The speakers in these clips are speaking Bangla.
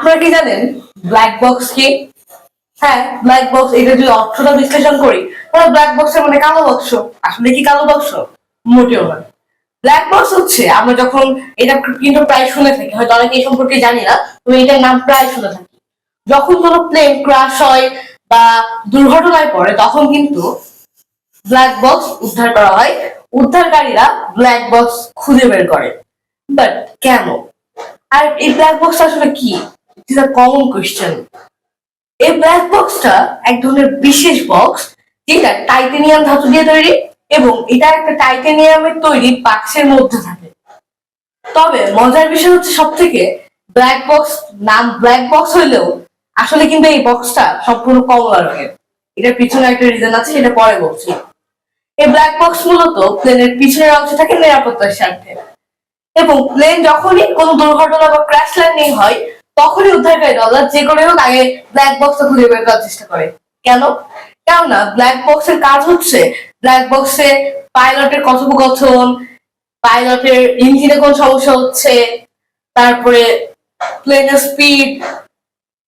আপনারা কি জানেন? ব্ল্যাক বক্স কি? হ্যাঁ ব্ল্যাক বক্স এটা যদি অর্থটা বিশ্লেষণ করি, তাহলে ব্ল্যাক বক্সের মানে কালো বক্স আসলে কি কালো বক্স মোটেও না। ব্ল্যাক বক্স হচ্ছে, আমরা যখন এটা কিন্তু প্রায় শুনে থাকি, হয়তো অনেকে এই সম্পর্কে জানি না, তবে এটার নাম প্রায় শুনে থাকি। যখন কোনো প্লেন ক্রাশ হয় বা দুর্ঘটনায় পড়ে, তখন কিন্তু ব্ল্যাক বক্স উদ্ধার করা হয়। উদ্ধারকারীরা ব্ল্যাক বক্স খুঁজে বের করে। বাট কেন? আর এই ব্ল্যাক বক্সটা আসলে কি? ইট আ কমন কোয়েশ্চেন এই ব্ল্যাক বক্সটা এক ধরনের বিশেষ বক্স যেটা টাইটেনিয়াম ধাতু দিয়ে তৈরি এবং এটা একটা টাইটেনিয়ামের তৈরি বাক্সের মধ্যে থাকে। তবে মজার বিষয় হচ্ছে সব থেকে ব্ল্যাক বক্স নাম ব্ল্যাক বক্স হইলেও আসলে কিন্তু এই বক্সটা সম্পূর্ণ কমলা রঙের। এটার পিছনে একটা রিজন আছে, সেটা পরে বলছি। এই ব্ল্যাক বক্স মূলত প্লেনের পিছনের অংশে থাকে নিরাপত্তার স্বার্থে। এবং প্লেন যখনই কোনো দুর্ঘটনা বা ক্র্যাশ ল্যান্ডিং হয় তখনই উদ্ধারকারী দলরা যে করে হোক আগে ব্ল্যাক বক্সটা খুঁজে বের করার চেষ্টা করে। কেন? কেননা ব্ল্যাক বক্সের কাজ হচ্ছে ব্ল্যাক বক্সে পাইলটের কথোপকথন পাইলটের ইঞ্জিনে কোন সমস্যা হচ্ছে, তারপরে প্লেনের স্পিড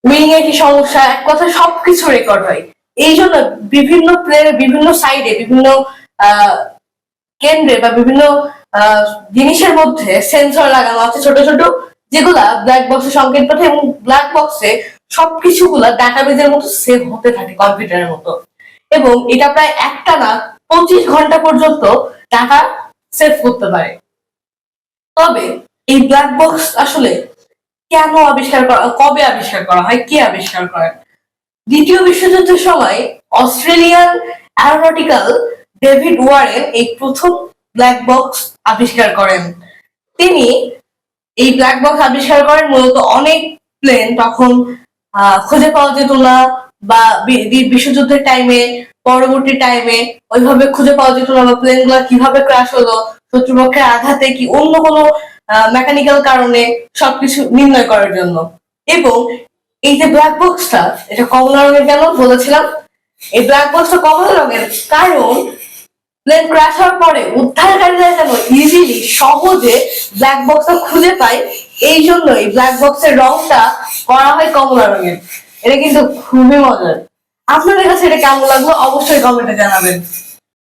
উইং এ কি সমস্যা, এক কথা সবকিছু রেকর্ড হয়। এই জন্য বিভিন্ন প্লেনের বিভিন্ন সাইডে বিভিন্ন কেন্দ্রে বা বিভিন্ন জিনিসের মধ্যে সেন্সর লাগানো আছে ছোট ছোট। যেগুলা ব্ল্যাক বক্সে সংকেত পাঠায় এবং ব্ল্যাক বক্সে সবকিছু সবকিছুগুলা ডাটাবেজের মতো সেভ হতে থাকে কম্পিউটারের মতো। এবং এটা প্রায় একটা না, পঁচিশ ঘণ্টা পর্যন্ত ডাটা সেভ করতে পারে। তবে এই ব্ল্যাক বক্স আসলে কেন আবিষ্কার করা, কবে আবিষ্কার করা হয়, কে আবিষ্কার করেন দ্বিতীয় বিশ্বযুদ্ধের সময় অস্ট্রেলিয়ান অ্যারোনটিক্যাল ডেভিড ওয়ারেন এই প্রথম ব্ল্যাক বক্স আবিষ্কার করেন। তিনি এই ব্ল্যাক বক্স আবিষ্কার করেন মূলত অনেক প্লেন তখন খুঁজে পাওয়া যেত না বি- বিশ্বযুদ্ধের টাইমে পরবর্তী টাইমে ওইভাবে খুঁজে পাওয়া যেত না বা প্লেনগুলা কীভাবে ক্রাশ হলো, শত্রুপক্ষের আঘাতে কি অন্য কোনো মেকানিক্যাল কারণে সবকিছু নির্ণয় করার জন্য। এবং এই যে ব্ল্যাক বক্সটা এটা কমলা রঙের কেন বলেছিলাম? এই ব্ল্যাক বক্সটা কমলা রঙের কারণ প্লেন ক্র্যাশ হওয়ার পরে উদ্ধারকারীরা যেন ইজিলি সহজে ব্ল্যাক বক্সটা খুঁজে পায়, এই জন্যই ব্ল্যাক বক্সের রংটা করা হয় কমলা রঙের। এটা কিন্তু খুবই মজার। আপনাদের কাছে এটা কেমন লাগল? অবশ্যই কমেন্টে জানাবেন।